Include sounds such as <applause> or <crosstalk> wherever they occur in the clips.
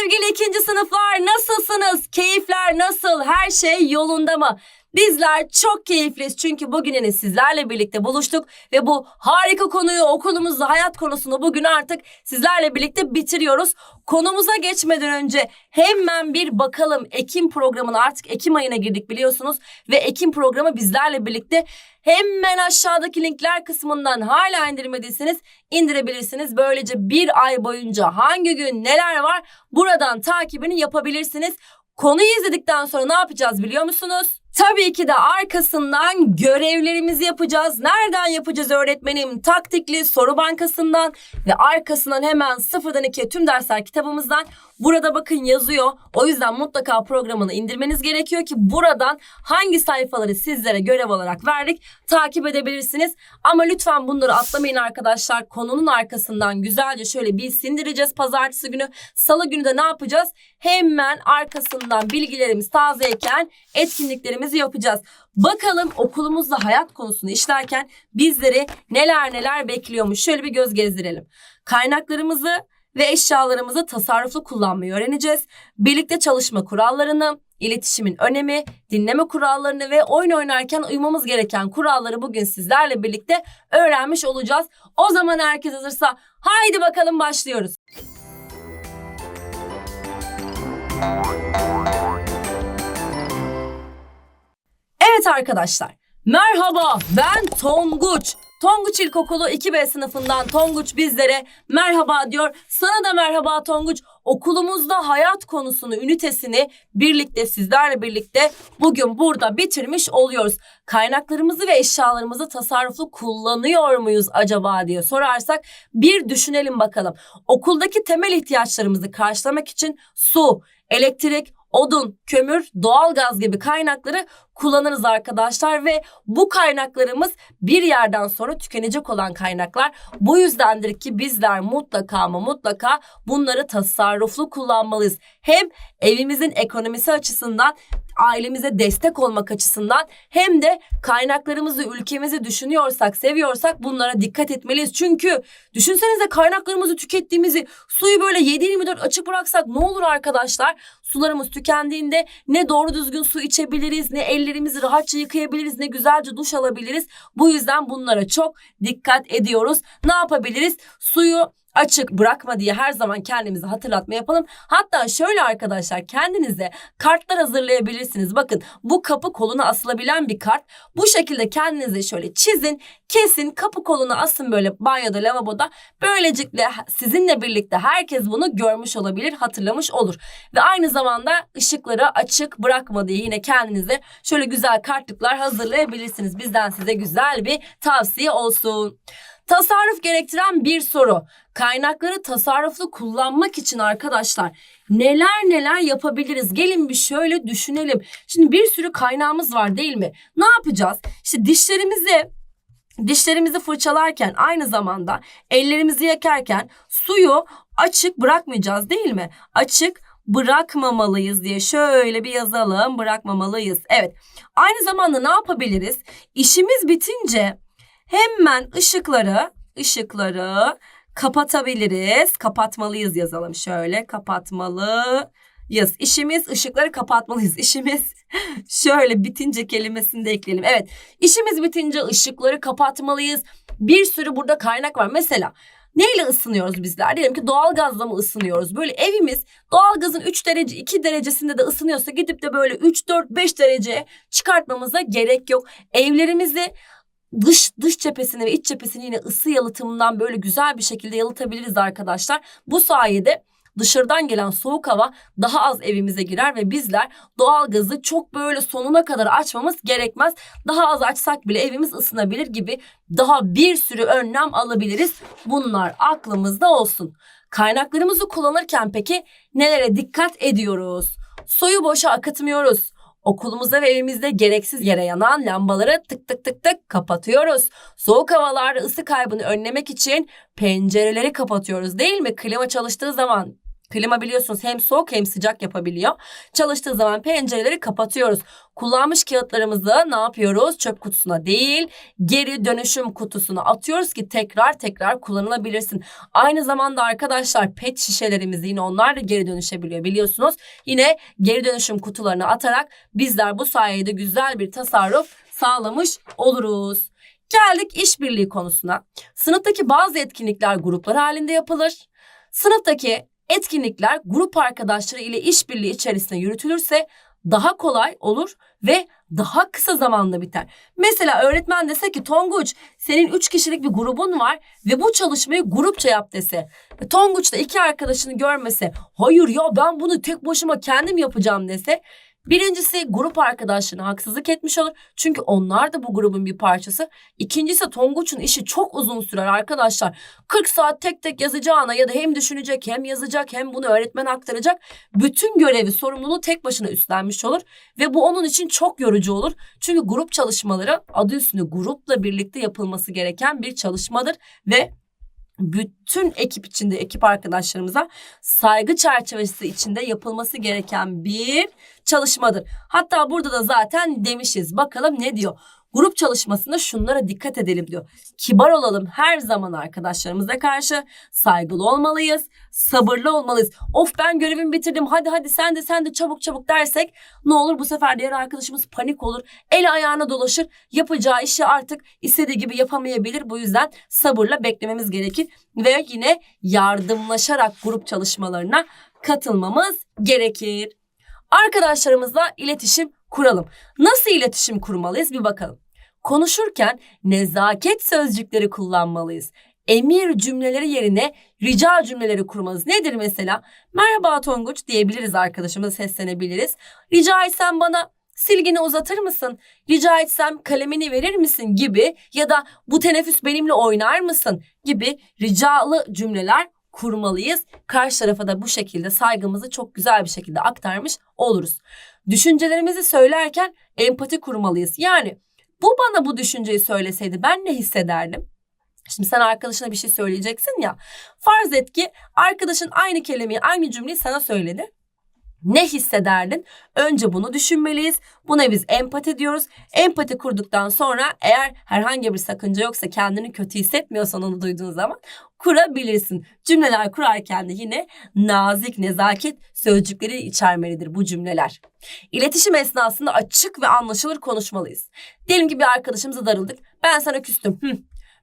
Sevgili ikinci sınıflar nasılsınız? Keyifler nasıl? Her şey yolunda mı? Bizler çok keyifliyiz çünkü bugün yine sizlerle birlikte buluştuk ve bu harika konuyu okulumuzda hayat konusunu bugün artık sizlerle birlikte bitiriyoruz. Konumuza geçmeden önce hemen bir bakalım Ekim programına artık Ekim ayına girdik biliyorsunuz ve Ekim programı bizlerle birlikte hemen aşağıdaki linkler kısmından hala indirmediyseniz indirebilirsiniz. Böylece bir ay boyunca hangi gün neler var buradan takibini yapabilirsiniz. Konuyu izledikten sonra ne yapacağız biliyor musunuz? Tabii ki de arkasından görevlerimizi yapacağız. Nereden yapacağız öğretmenim? Taktikli soru bankasından ve arkasından hemen sıfırdan ikiye tüm dersler kitabımızdan. Burada bakın yazıyor. O yüzden mutlaka programını indirmeniz gerekiyor ki buradan hangi sayfaları sizlere görev olarak verdik takip edebilirsiniz. Ama lütfen bunları atlamayın arkadaşlar. Konunun arkasından güzelce şöyle bir sindireceğiz pazartesi günü. Salı günü de ne yapacağız? Hemen arkasından bilgilerimiz tazeyken etkinliklerimizi yapacağız. Bakalım okulumuzda hayat konusunu işlerken bizleri neler neler bekliyormuş. Şöyle bir göz gezdirelim. Kaynaklarımızı ve eşyalarımızı tasarruflu kullanmayı öğreneceğiz. Birlikte çalışma kurallarını, iletişimin önemi, dinleme kurallarını ve oyun oynarken uymamız gereken kuralları bugün sizlerle birlikte öğrenmiş olacağız. O zaman herkes hazırsa haydi bakalım başlıyoruz. Evet arkadaşlar. Merhaba ben Tonguç. Tonguç İlkokulu 2B sınıfından Tonguç bizlere merhaba diyor. Sana da merhaba Tonguç. Okulumuzda hayat konusunu, ünitesini birlikte sizlerle birlikte bugün burada bitirmiş oluyoruz. Kaynaklarımızı ve eşyalarımızı tasarruflu kullanıyor muyuz acaba diye sorarsak bir düşünelim bakalım. Okuldaki temel ihtiyaçlarımızı karşılamak için su, elektrik, odun, kömür, doğalgaz gibi kaynakları kullanırız arkadaşlar ve bu kaynaklarımız bir yerden sonra tükenecek olan kaynaklar. Bu yüzdendir ki bizler mutlaka ama mutlaka bunları tasarruflu kullanmalıyız. Hem evimizin ekonomisi açısından ailemize destek olmak açısından hem de kaynaklarımızı, ülkemizi düşünüyorsak, seviyorsak bunlara dikkat etmeliyiz. Çünkü düşünsenize kaynaklarımızı tükettiğimizi, suyu böyle 7-24 açık bıraksak ne olur arkadaşlar? Sularımız tükendiğinde ne doğru düzgün su içebiliriz, ne ellerimizi rahatça yıkayabiliriz, ne güzelce duş alabiliriz. Bu yüzden bunlara çok dikkat ediyoruz. Ne yapabiliriz? Suyu açık bırakma diye her zaman kendimize hatırlatma yapalım. Hatta şöyle arkadaşlar kendinize kartlar hazırlayabilirsiniz. Bakın bu kapı koluna asılabilen bir kart. Bu şekilde kendinize şöyle çizin, kesin kapı koluna asın böyle banyoda, lavaboda. Böylelikle sizinle birlikte herkes bunu görmüş olabilir, hatırlamış olur. Ve aynı zamanda ışıkları açık bırakma diye yine kendinize şöyle güzel kartlıklar hazırlayabilirsiniz. Bizden size güzel bir tavsiye olsun. Tasarruf gerektiren bir soru. Kaynakları tasarruflu kullanmak için arkadaşlar neler neler yapabiliriz? Gelin bir şöyle düşünelim. Şimdi bir sürü kaynağımız var değil mi? Ne yapacağız? İşte dişlerimizi dişlerimizi fırçalarken aynı zamanda ellerimizi yakarken suyu açık bırakmayacağız değil mi? Açık bırakmamalıyız diye şöyle bir yazalım. Bırakmamalıyız. Evet. Aynı zamanda ne yapabiliriz? İşimiz bitince hemen ışıkları ışıkları kapatabiliriz. Kapatmalıyız yazalım şöyle. Kapatmalıyız. İşimiz ışıkları kapatmalıyız. İşimiz <laughs> şöyle bitince kelimesini de ekleyelim. Evet. İşimiz bitince ışıkları kapatmalıyız. Bir sürü burada kaynak var. Mesela Neyle ısınıyoruz bizler? Diyelim ki doğalgazla mı ısınıyoruz? Böyle evimiz doğalgazın 3 derece 2 derecesinde de ısınıyorsa gidip de böyle 3 4 5 derece çıkartmamıza gerek yok. Evlerimizi dış dış cephesini ve iç cephesini yine ısı yalıtımından böyle güzel bir şekilde yalıtabiliriz arkadaşlar. Bu sayede dışarıdan gelen soğuk hava daha az evimize girer ve bizler doğalgazı çok böyle sonuna kadar açmamız gerekmez. Daha az açsak bile evimiz ısınabilir gibi daha bir sürü önlem alabiliriz. Bunlar aklımızda olsun. Kaynaklarımızı kullanırken peki nelere dikkat ediyoruz? Suyu boşa akıtmıyoruz. Okulumuzda ve evimizde gereksiz yere yanan lambaları tık tık tık tık kapatıyoruz. Soğuk havalarda ısı kaybını önlemek için pencereleri kapatıyoruz değil mi? Klima çalıştığı zaman Klima biliyorsunuz hem soğuk hem sıcak yapabiliyor. Çalıştığı zaman pencereleri kapatıyoruz. Kullanmış kağıtlarımızı ne yapıyoruz? Çöp kutusuna değil, geri dönüşüm kutusuna atıyoruz ki tekrar tekrar kullanılabilirsin. Aynı zamanda arkadaşlar pet şişelerimiz yine onlar da geri dönüşebiliyor biliyorsunuz. Yine geri dönüşüm kutularına atarak bizler bu sayede güzel bir tasarruf sağlamış oluruz. Geldik işbirliği konusuna. Sınıftaki bazı etkinlikler gruplar halinde yapılır. Sınıftaki etkinlikler grup arkadaşları ile işbirliği içerisinde yürütülürse daha kolay olur ve daha kısa zamanda biter. Mesela öğretmen dese ki Tonguç senin 3 kişilik bir grubun var ve bu çalışmayı grupça yap dese. Ve Tonguç da iki arkadaşını görmese hayır ya ben bunu tek başıma kendim yapacağım dese. Birincisi grup arkadaşlarına haksızlık etmiş olur. Çünkü onlar da bu grubun bir parçası. İkincisi Tonguç'un işi çok uzun sürer arkadaşlar. 40 saat tek tek yazacağına ya da hem düşünecek hem yazacak hem bunu öğretmen aktaracak. Bütün görevi sorumluluğu tek başına üstlenmiş olur. Ve bu onun için çok yorucu olur. Çünkü grup çalışmaları adı üstünde grupla birlikte yapılması gereken bir çalışmadır. Ve bütün ekip içinde ekip arkadaşlarımıza saygı çerçevesi içinde yapılması gereken bir çalışmadır. Hatta burada da zaten demişiz. Bakalım ne diyor? Grup çalışmasında şunlara dikkat edelim diyor. Kibar olalım her zaman arkadaşlarımıza karşı. Saygılı olmalıyız. Sabırlı olmalıyız. Of ben görevimi bitirdim. Hadi hadi sen de sen de çabuk çabuk dersek ne olur bu sefer diğer arkadaşımız panik olur. El ayağına dolaşır. Yapacağı işi artık istediği gibi yapamayabilir. Bu yüzden sabırla beklememiz gerekir. Ve yine yardımlaşarak grup çalışmalarına katılmamız gerekir. Arkadaşlarımızla iletişim kuralım. Nasıl iletişim kurmalıyız bir bakalım. Konuşurken nezaket sözcükleri kullanmalıyız. Emir cümleleri yerine rica cümleleri kurmalıyız. Nedir mesela? Merhaba Tonguç diyebiliriz arkadaşımıza seslenebiliriz. Rica etsem bana silgini uzatır mısın? Rica etsem kalemini verir misin gibi ya da bu teneffüs benimle oynar mısın gibi ricalı cümleler kurmalıyız. Karşı tarafa da bu şekilde saygımızı çok güzel bir şekilde aktarmış oluruz. Düşüncelerimizi söylerken empati kurmalıyız. Yani bu bana bu düşünceyi söyleseydi ben ne hissederdim? Şimdi sen arkadaşına bir şey söyleyeceksin ya. Farz et ki arkadaşın aynı kelimeyi, aynı cümleyi sana söyledi. Ne hissederdin? Önce bunu düşünmeliyiz. Buna biz empati diyoruz. Empati kurduktan sonra eğer herhangi bir sakınca yoksa kendini kötü hissetmiyorsan onu duyduğun zaman kurabilirsin. Cümleler kurarken de yine nazik, nezaket sözcükleri içermelidir bu cümleler. İletişim esnasında açık ve anlaşılır konuşmalıyız. Diyelim ki bir arkadaşımıza darıldık. Ben sana küstüm. Hı.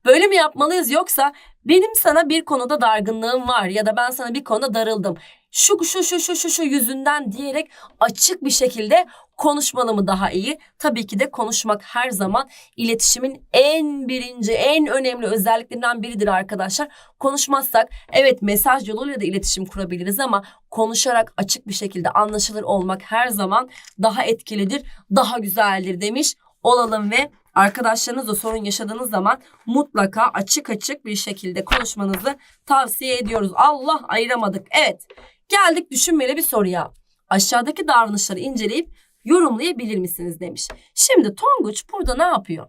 Böyle mi yapmalıyız yoksa benim sana bir konuda dargınlığım var ya da ben sana bir konuda darıldım. Şu şu şu şu şu şu yüzünden diyerek açık bir şekilde konuşmalı mı daha iyi? Tabii ki de konuşmak her zaman iletişimin en birinci, en önemli özelliklerinden biridir arkadaşlar. Konuşmazsak evet mesaj yoluyla da iletişim kurabiliriz ama konuşarak açık bir şekilde anlaşılır olmak her zaman daha etkilidir, daha güzeldir demiş olalım ve arkadaşlarınızla sorun yaşadığınız zaman mutlaka açık açık bir şekilde konuşmanızı tavsiye ediyoruz. Allah ayıramadık. Evet geldik düşünmeli bir soruya. Aşağıdaki davranışları inceleyip yorumlayabilir misiniz demiş. Şimdi Tonguç burada ne yapıyor?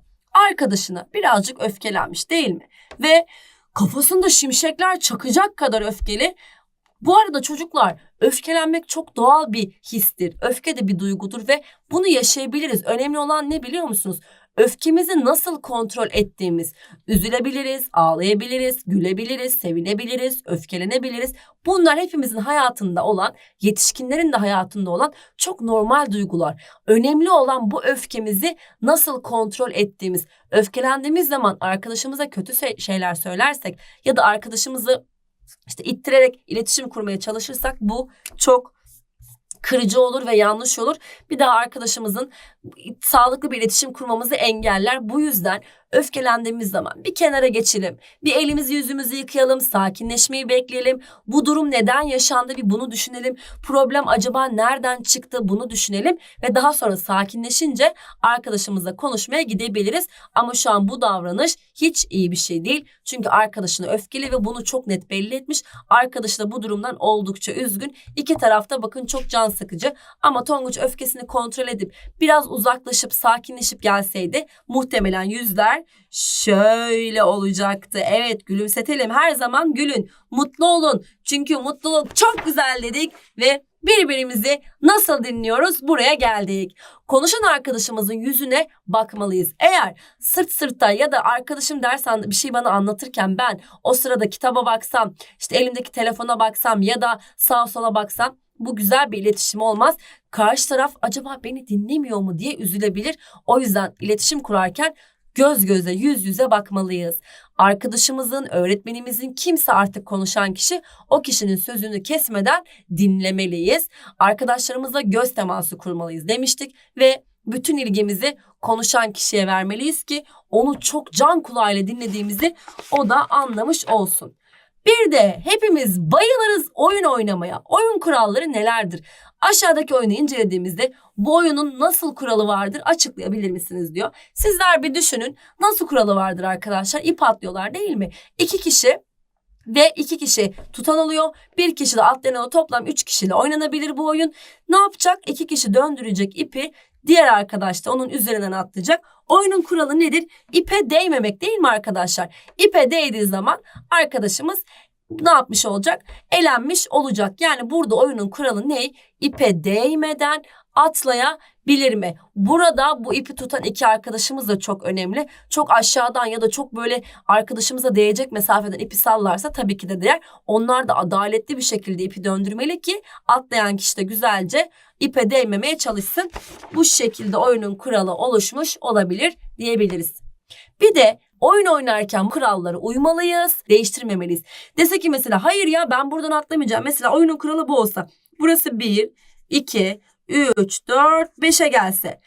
Arkadaşına birazcık öfkelenmiş değil mi? Ve kafasında şimşekler çakacak kadar öfkeli. Bu arada çocuklar öfkelenmek çok doğal bir histir. Öfke de bir duygudur ve bunu yaşayabiliriz. Önemli olan ne biliyor musunuz? Öfkemizi nasıl kontrol ettiğimiz. Üzülebiliriz, ağlayabiliriz, gülebiliriz, sevinebiliriz, öfkelenebiliriz. Bunlar hepimizin hayatında olan, yetişkinlerin de hayatında olan çok normal duygular. Önemli olan bu öfkemizi nasıl kontrol ettiğimiz. Öfkelendiğimiz zaman arkadaşımıza kötü şeyler söylersek ya da arkadaşımızı işte ittirerek iletişim kurmaya çalışırsak bu çok kırıcı olur ve yanlış olur. Bir daha arkadaşımızın sağlıklı bir iletişim kurmamızı engeller. Bu yüzden öfkelendiğimiz zaman bir kenara geçelim. Bir elimizi yüzümüzü yıkayalım, sakinleşmeyi bekleyelim. Bu durum neden yaşandı bir bunu düşünelim. Problem acaba nereden çıktı bunu düşünelim ve daha sonra sakinleşince arkadaşımızla konuşmaya gidebiliriz. Ama şu an bu davranış hiç iyi bir şey değil. Çünkü arkadaşını öfkeli ve bunu çok net belli etmiş. Arkadaşı da bu durumdan oldukça üzgün. İki tarafta bakın çok can sıkıcı. Ama Tonguç öfkesini kontrol edip biraz uzaklaşıp sakinleşip gelseydi muhtemelen yüzler arkadaşlar şöyle olacaktı. Evet gülümsetelim her zaman gülün mutlu olun. Çünkü mutluluk çok güzel dedik ve birbirimizi nasıl dinliyoruz buraya geldik. Konuşan arkadaşımızın yüzüne bakmalıyız. Eğer sırt sırta ya da arkadaşım ders an- bir şey bana anlatırken ben o sırada kitaba baksam, işte elimdeki telefona baksam ya da sağa sola baksam bu güzel bir iletişim olmaz. Karşı taraf acaba beni dinlemiyor mu diye üzülebilir. O yüzden iletişim kurarken göz göze, yüz yüze bakmalıyız. Arkadaşımızın, öğretmenimizin kimse artık konuşan kişi o kişinin sözünü kesmeden dinlemeliyiz. Arkadaşlarımızla göz teması kurmalıyız demiştik ve bütün ilgimizi konuşan kişiye vermeliyiz ki onu çok can kulağıyla dinlediğimizi o da anlamış olsun. Bir de hepimiz bayılırız oyun oynamaya. Oyun kuralları nelerdir? Aşağıdaki oyunu incelediğimizde bu oyunun nasıl kuralı vardır açıklayabilir misiniz diyor. Sizler bir düşünün nasıl kuralı vardır arkadaşlar? İp atlıyorlar değil mi? İki kişi ve iki kişi tutan oluyor. Bir kişi de atlayan. Toplam üç kişiyle oynanabilir bu oyun. Ne yapacak? İki kişi döndürecek ipi. Diğer arkadaş da onun üzerinden atlayacak. Oyunun kuralı nedir? İpe değmemek değil mi arkadaşlar? İpe değdiği zaman arkadaşımız ne yapmış olacak? Elenmiş olacak. Yani burada oyunun kuralı ne? İpe değmeden atlayabilir mi? Burada bu ipi tutan iki arkadaşımız da çok önemli. Çok aşağıdan ya da çok böyle arkadaşımıza değecek mesafeden ipi sallarsa tabii ki de değer. Onlar da adaletli bir şekilde ipi döndürmeli ki atlayan kişi de güzelce ipe değmemeye çalışsın. Bu şekilde oyunun kuralı oluşmuş olabilir diyebiliriz. Bir de oyun oynarken kurallara uymalıyız, değiştirmemeliyiz. Dese ki mesela hayır ya ben buradan atlamayacağım. Mesela oyunun kuralı bu olsa. Burası 1, 2, 3, 4, 5'e gelse.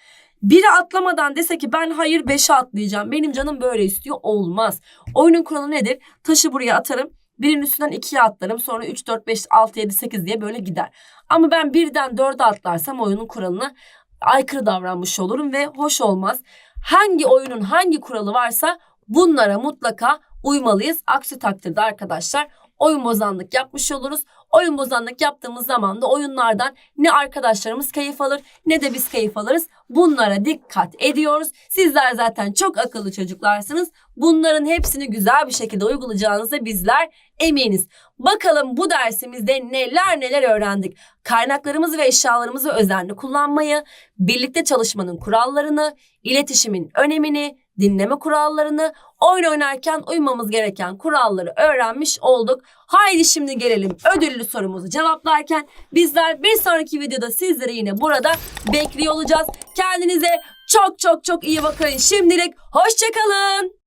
Biri atlamadan dese ki ben hayır 5'e atlayacağım. Benim canım böyle istiyor. Olmaz. Oyunun kuralı nedir? Taşı buraya atarım. Birinin üstünden 2'ye atlarım. Sonra 3, 4, 5, 6, 7, 8 diye böyle gider. Ama ben birden 4'e atlarsam oyunun kuralına aykırı davranmış olurum ve hoş olmaz. Hangi oyunun hangi kuralı varsa bunlara mutlaka uymalıyız. Aksi takdirde arkadaşlar oyun bozanlık yapmış oluruz. Oyun bozanlık yaptığımız zaman da oyunlardan ne arkadaşlarımız keyif alır ne de biz keyif alırız. Bunlara dikkat ediyoruz. Sizler zaten çok akıllı çocuklarsınız. Bunların hepsini güzel bir şekilde uygulayacağınıza bizler eminiz. Bakalım bu dersimizde neler neler öğrendik. Kaynaklarımızı ve eşyalarımızı özenli kullanmayı, birlikte çalışmanın kurallarını, iletişimin önemini, dinleme kurallarını, oyun oynarken uymamız gereken kuralları öğrenmiş olduk. Haydi şimdi gelelim ödüllü sorumuzu cevaplarken bizler bir sonraki videoda sizleri yine burada bekliyor olacağız. Kendinize çok çok çok iyi bakın. Şimdilik hoşçakalın.